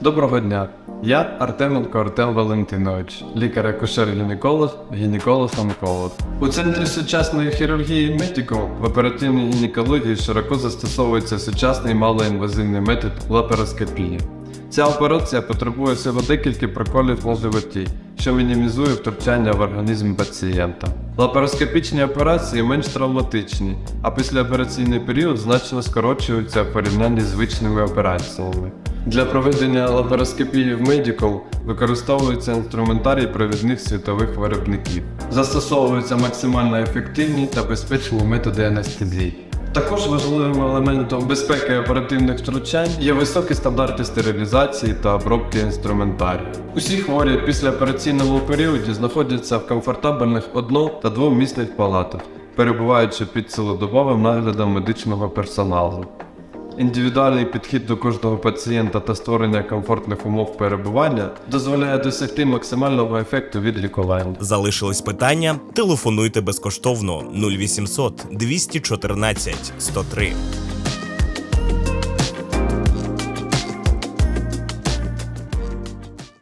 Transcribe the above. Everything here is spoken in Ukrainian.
Доброго дня. Я Артеменко Артем Валентинович, лікар-акушер-гінеколог, гінеколог-онколог. У центрі сучасної хірургії Медіко в оперативній гінекології широко застосовується сучасний малоінвазивний метод лапароскопії. Ця операція потребує всього декілька проколів на животі, що мінімізує втручання в організм пацієнта. Лапароскопічні операції менш травматичні, а післяопераційний період значно скорочується в порівнянні з звичними операціями. Для проведення лапароскопії в Medical використовується інструментарій провідних світових виробників. Застосовуються максимально ефективні та безпечні методи анестезії. Також важливим елементом безпеки оперативних втручань є високі стандарти стерилізації та обробки інструментарію. Усі хворі після операційному періоді знаходяться в комфортабельних одно- та двомісних палатах, перебуваючи під цілодобовим наглядом медичного персоналу. Індивідуальний підхід до кожного пацієнта та створення комфортних умов перебування дозволяє досягти максимального ефекту від лікування. Залишились питання? Телефонуйте безкоштовно 0800 214 103.